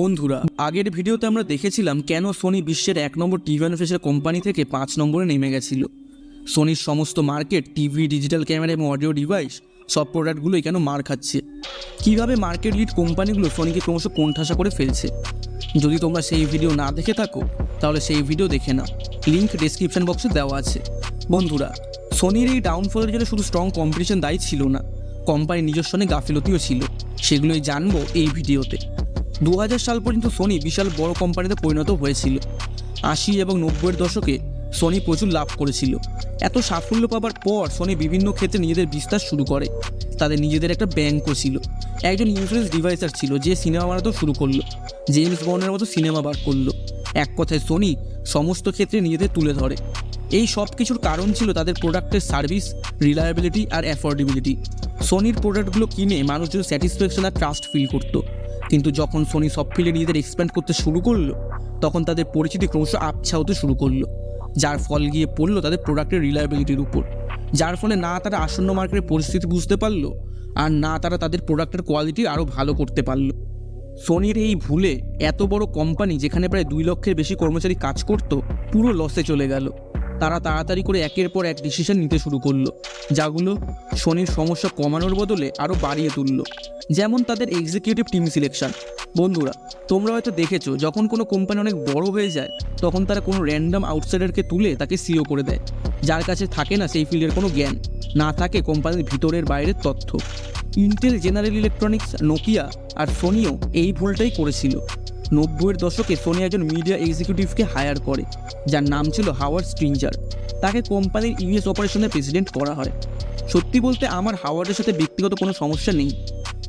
বন্ধুরা, আগের ভিডিওতে আমরা দেখেছিলাম কেন সোনি বিশ্বের এক নম্বর টিভি ম্যানুফ্যাকচার কোম্পানি থেকে পাঁচ নম্বরে নেমে গেছিল। সোনির সমস্ত মার্কেট টিভি ডিজিটাল ক্যামেরা এবং অডিও ডিভাইস সব প্রোডাক্টগুলোই কেন মার খাচ্ছে? কীভাবে মার্কেট লিড কোম্পানিগুলো সোনিকে ক্রমশ কোণঠাসা করে ফেলছে? যদি তোমরা সেই ভিডিও না দেখে থাকো, তাহলে সেই ভিডিও দেখে নাও। লিঙ্ক ডেসক্রিপশন বক্সে দেওয়া আছে। বন্ধুরা সোনির এই ডাউনফলের জন্য শুধু স্ট্রং কম্পিটিশন দায়ী ছিল না কোম্পানির নিজস্ব অনেক গাফিলতিও ছিল। সেগুলোই জানব এই ভিডিওতে দু হাজার সাল পর্যন্ত সোনি বিশাল বড় কোম্পানিতে পরিণত হয়েছিল। আশি এবং নব্বইয়ের দশকে সোনি প্রচুর লাভ করেছিল। এত সাফল্য পাবার পর সোনি বিভিন্ন ক্ষেত্রে নিজেদের বিস্তার শুরু করে। তাদের নিজেদের একটা ব্যাংকও ছিল। একজন ইন্স্যুরেন্স ডিভাইসার ছিল যে সিনেমা বানাতেও শুরু করল। জেমস বন্ডের মতো সিনেমা বার করল। এক কথায় সোনি সমস্ত ক্ষেত্রে নিজেদের তুলে ধরে। এই সব কিছুর কারণ ছিল তাদের প্রোডাক্টের সার্ভিস রিলায়েবিলিটি আর অ্যাফোর্ডেবিলিটি সোনির প্রোডাক্টগুলো কিনে মানুষজন স্যাটিসফ্যাকশন আর ট্রাস্ট ফিল করতো। কিন্তু যখন সোনি সব ফিল্ডে নিজেদের এক্সপ্যান্ড করতে শুরু করল, তখন তাদের পরিচিতি ক্রমশ আবছা হতে শুরু করল, যার ফল গিয়ে পড়ল তাদের প্রোডাক্টের রিলায়েবিলিটির উপর। যার ফলে না তারা আসন্ন মার্কেটের পরিস্থিতি বুঝতে পারল, আর না তারা তাদের প্রোডাক্টের কোয়ালিটি আরও ভালো করতে পারল। সোনির এই ভুলে এত বড় কোম্পানি যেখানে প্রায় দুই লক্ষের বেশি কর্মচারী কাজ করত, পুরো লসে চলে গেল। তারা তাড়াতাড়ি করে একের পর এক ডিসিশন নিতে শুরু করল, যাগুলো সোনির সমস্যা কমানোর বদলে আরও বাড়িয়ে তুললো। যেমন তাদের এক্সিকিউটিভ টিম সিলেকশন বন্ধুরা, তোমরা হয়তো দেখেছ, যখন কোনো কোম্পানি অনেক বড় হয়ে যায়, তখন তারা কোনো র্যান্ডাম আউটসাইডারকে তুলে তাকে সিও করে দেয়। যার কাছে থাকে না সেই ফিল্ডের কোনো জ্ঞান, না থাকে কোম্পানির ভিতরের বাইরের তথ্য। ইন্টেল জেনারেল ইলেকট্রনিক্স নোকিয়া আর সোনিও এই ভুলটাই করেছিল। নব্বইয়ের দশকে সোনি একজন মিডিয়া এক্সিকিউটিভকে হায়ার করে, যার নাম ছিল হাওয়ার্ড স্ট্রিঞ্জার তাকে কোম্পানির ইউএস অপারেশনের প্রেসিডেন্ট করা হয়। সত্যি বলতে আমার হাওয়ার্ডের সাথে ব্যক্তিগত কোনো সমস্যা নেই,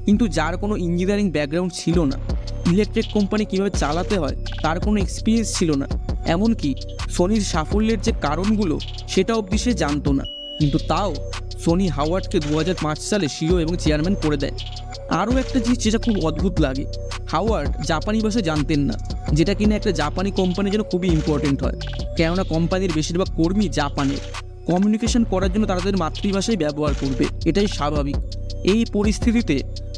কিন্তু যার কোনো ইঞ্জিনিয়ারিং ব্যাকগ্রাউন্ড ছিল না ইলেকট্রিক কোম্পানি কীভাবে চালাতে হয়, তার কোনো এক্সপিরিয়েন্স ছিল না। এমনকি সোনির সাফল্যের যে কারণগুলো, সেটা অবধি সে জানতো না। কিন্তু তাও সোনি হাওয়ার্ডকে দু হাজার পাঁচ সালে সিও এবং চেয়ারম্যান করে দেয়। আরও একটা জিনিস যেটা খুব অদ্ভুত লাগে, হাওয়ার্ড জাপানি ভাষা জানতেন না, যেটা কিনা একটা জাপানি কোম্পানির জন্য খুবই ইম্পর্টেন্ট হয়। কেননা কোম্পানির বেশিরভাগ কর্মী জাপানের কমিউনিকেশন করার জন্য তারা তাদের মাতৃভাষাই ব্যবহার করবে, এটাই স্বাভাবিক। এই পরিস্থিতিতে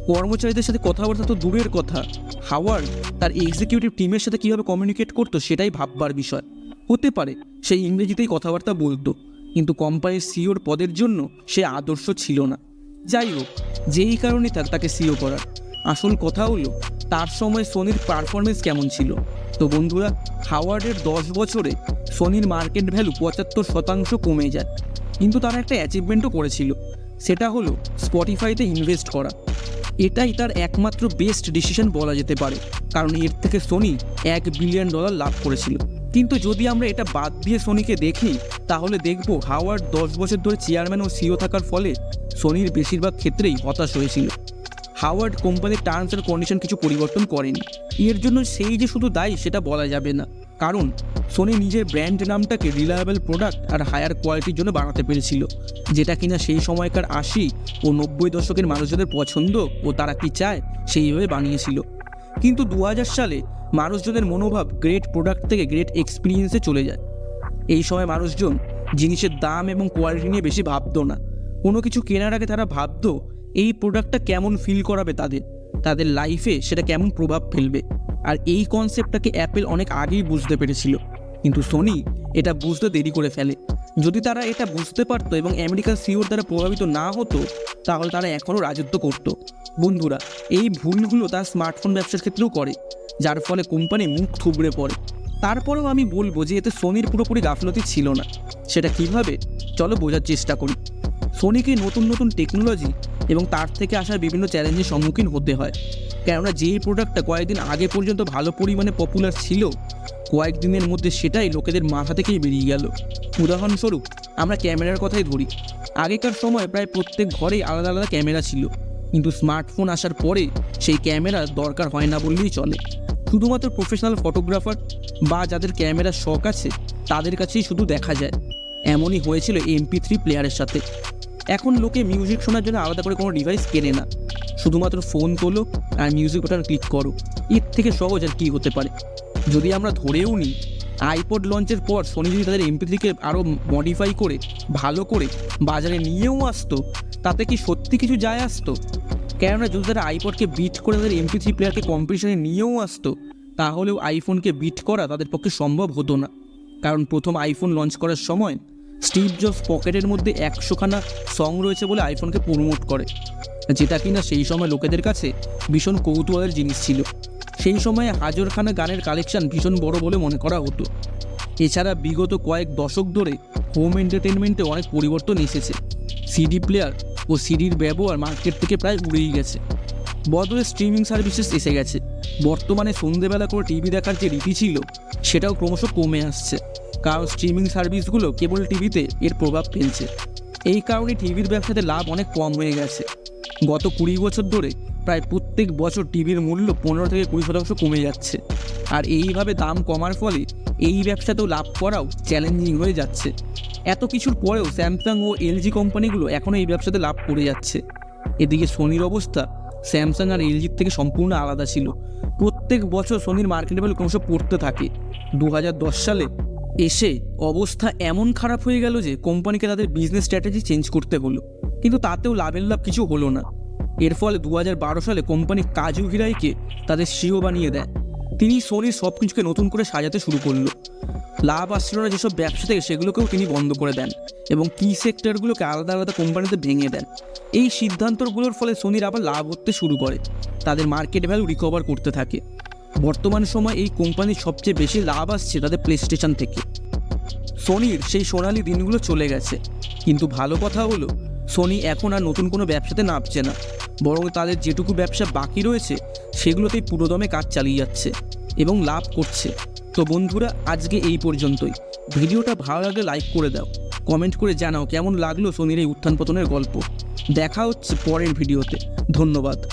কর্মচারীদের সাথে কথাবার্তা তো দূরের কথা, হাওয়ার্ড তার এক্সিকিউটিভ টিমের সাথে কীভাবে কমিউনিকেট করতো সেটাই ভাববার বিষয়। হতে পারে সেই ইংরেজিতেই কথাবার্তা বলতো। কিন্তু কোম্পানির সিওর পদের জন্য সে আদর্শ ছিল না। যাই হোক, যেই কারণে তার তাকে সিও করার। আসল কথা হলো, তার সময় সোনির পারফরমেন্স কেমন ছিল। তো বন্ধুরা, হাওয়ার্ডের দশ বছরে সোনির মার্কেট ভ্যালু পঁচাত্তর শতাংশ কমে যায়। কিন্তু তারা একটা অ্যাচিভমেন্টও করেছিল, সেটা হলো স্পটিফাইতে ইনভেস্ট করা। এটাই তার একমাত্র বেস্ট ডিসিশন বলা যেতে পারে, কারণ এর থেকে সোনি এক বিলিয়ন ডলার লাভ করেছিল। কিন্তু যদি আমরা এটা বাদ দিয়ে সোনিকে দেখি, তাহলে দেখব হাওয়ার্ড দশ বছর ধরে চেয়ারম্যান ও সিও থাকার ফলে সোনির বেশিরভাগ ক্ষেত্রেই হতাশ হয়েছিল। হাওয়ার্ড কোম্পানির টার্মস অ্যান্ড কন্ডিশন কিছু পরিবর্তন করেনি। এর জন্য সেই যে শুধু দায়ী, সেটা বলা যাবে না। কারণ, সোনি নিজের ব্র্যান্ড নামটাকে রিলায়েবল প্রোডাক্ট আর হায়ার কোয়ালিটির জন্য বানাতে পেরেছিল, যেটা কিনা সেই সময়কার আশি ও নব্বই দশকের মানুষজনের পছন্দ ও তারা কি চায়, সেইভাবে বানিয়েছিল। কিন্তু দু হাজার সালে মানুষজনের মনোভাব গ্রেট প্রোডাক্ট থেকে গ্রেট এক্সপিরিয়েন্সে চলে যায়। এই সময় মানুষজন জিনিসের দাম এবং কোয়ালিটি নিয়ে বেশি ভাবতো না। কোনো কিছু কেনার আগে তারা ভাবতো, এই প্রোডাক্টটা কেমন ফিল করাবে তাদের? তাদের লাইফে সেটা কেমন প্রভাব ফেলবে? আর এই কনসেপ্টটাকে অ্যাপেল অনেক আগেই বুঝতে পেরেছিল। কিন্তু সোনি এটা বুঝতে দেরি করে ফেলে। যদি তারা এটা বুঝতে পারতো এবং আমেরিকার সিওর দ্বারা প্রভাবিত না হতো, তাহলে তারা এখনও রাজত্ব করত। বন্ধুরা, এই ভুলগুলো তার স্মার্টফোন ব্যবসার ক্ষেত্রেও করে, যার ফলে কোম্পানি মুখ থুবড়ে পড়ে। তারপরেও আমি বলব যে এতে সোনির পুরোপুরি গাফলতি ছিল না। সেটা কীভাবে? চলো বোঝার চেষ্টা করি। সোনিকে নতুন নতুন টেকনোলজি এবং তার থেকে আসা বিভিন্ন চ্যালেঞ্জের সম্মুখীন হতে হয়। কেননা যেই প্রোডাক্টটা কয়েকদিন আগে পর্যন্ত ভালো পরিমাণে পপুলার ছিল কয়েকদিনের মধ্যে সেটাই লোকেদের মাথা থেকেই বেরিয়ে গেল। উদাহরণস্বরূপ, আমরা ক্যামেরার কথাই ধরি। আগেকার সময় প্রায় প্রত্যেক ঘরেই আলাদা আলাদা ক্যামেরা ছিল। কিন্তু স্মার্টফোন আসার পরে সেই ক্যামেরার দরকার হয় না বললেই চলে। শুধুমাত্র প্রফেশনাল ফটোগ্রাফার বা যাদের ক্যামেরার শখ আছে, তাদের কাছেই শুধু দেখা যায়। এমনই হয়েছিল এমপি থ্রি প্লেয়ারের সাথে। এখন লোকে মিউজিক শোনার জন্য আলাদা করে কোনো ডিভাইস কেনে না। শুধুমাত্র ফোন তোলো আর মিউজিক বাটন ক্লিক করো। এর থেকে সহজ আর কী হতে পারে? যদি আমরা ধরেও নিই আইপড লঞ্চের পর সোনি যদি তাদের এমপি থ্রিকে আরও মডিফাই করে, ভালো করে বাজারে নিয়েও আসতো, তাতে কি সত্যি কিছু যায় আসতো? কেননা যদি তারা আইপডকে বিট করে তাদের এমপি থ্রি প্লেয়ারকে কম্পিটিশনে নিয়েও আসতো, তাহলেও আইফোনকে বিট করা তাদের পক্ষে সম্ভব হতো না। কারণ প্রথম আইফোন লঞ্চ করার সময় স্টিভ জবস পকেটের মধ্যে একশোখানা সং রয়েছে বলে আইফোনকে প্রমোট করে, যেটা কিনা সেই সময় লোকেদের কাছে ভীষণ কৌতূহলের জিনিস ছিল। সেই সময়ে হাজারখানা গানের কালেকশন ভীষণ বড় বলে মনে করা হতো। এছাড়া বিগত কয়েক দশক ধরে হোম এন্টারটেনমেন্টে অনেক পরিবর্তন এসেছে। সিডি প্লেয়ার ও সিডির ব্যবহার মার্কেট থেকে প্রায় উড়েই গেছে। বদলে স্ট্রিমিং সার্ভিসেস এসে গেছে। বর্তমানে সন্ধেবেলা করে টিভি দেখার যে রীতি ছিল, সেটাও ক্রমশ কমে আসছে। কারণ স্ট্রিমিং সার্ভিসগুলো কেবল টিভিতে এর প্রভাব ফেলছে। এই কারণে টিভির ব্যবসাতে লাভ অনেক কম হয়ে গেছে। গত কুড়ি বছর ধরে প্রায় প্রত্যেক বছর টিভির মূল্য পনেরো থেকে কুড়ি শতাংশ কমে যাচ্ছে। আর এইভাবে দাম কমার ফলে এই ব্যবসাতেও লাভ করাও চ্যালেঞ্জিং হয়ে যাচ্ছে। এত কিছুর পরেও স্যামসাং ও এলজি কোম্পানিগুলো এখনও এই ব্যবসাতে লাভ করে যাচ্ছে। এদিকে সোনির অবস্থা স্যামসাং আর এলজির থেকে সম্পূর্ণ আলাদা ছিল। প্রত্যেক বছর সোনির মার্কেট ভ্যালু ক্রমশ পড়তে থাকে। দু হাজার দশ সালে এসে অবস্থা এমন খারাপ হয়ে গেল যে কোম্পানিকে তাদের বিজনেস স্ট্র্যাটেজি চেঞ্জ করতে হলো। কিন্তু তাতেও লাভের লাভ কিছু হলো না। এর ফলে দু হাজার বারো সালে কোম্পানি কাজু হিরাইকে তাদের সিও বানিয়ে দেয়। তিনি সোনির সব কিছুকে নতুন করে সাজাতে শুরু করল। লাভ আসছিল না যেসব ব্যবসা থেকে সেগুলোকেও তিনি বন্ধ করে দেন এবং কি সেক্টরগুলোকে আলাদা আলাদা কোম্পানিতে ভেঙে দেন। এই সিদ্ধান্তগুলোর ফলে সোনির আবার লাভ হতে শুরু করে। তাদের মার্কেট ভ্যালু রিকভার করতে থাকে। বর্তমান সময় এই কোম্পানির সবচেয়ে বেশি লাভ আসছে তাদের প্লে স্টেশন থেকে। সোনির সেই সোনালি দিনগুলো চলে গেছে। কিন্তু ভালো কথা হলো সোনি এখন আর নতুন কোনো ব্যবসাতে নামছে না। বরং তাদের যেটুকু ব্যবসা বাকি রয়েছে, সেগুলোতেই পুরোদমে কাজ চালিয়ে যাচ্ছে এবং লাভ করছে। তো বন্ধুরা, আজকে এই পর্যন্তই। ভিডিওটা ভালো লাগলে লাইক করে দাও। কমেন্ট করে জানাও কেমন লাগল সোনির এই উত্থান পতনের গল্প। দেখা হচ্ছে পরের ভিডিওতে। ধন্যবাদ।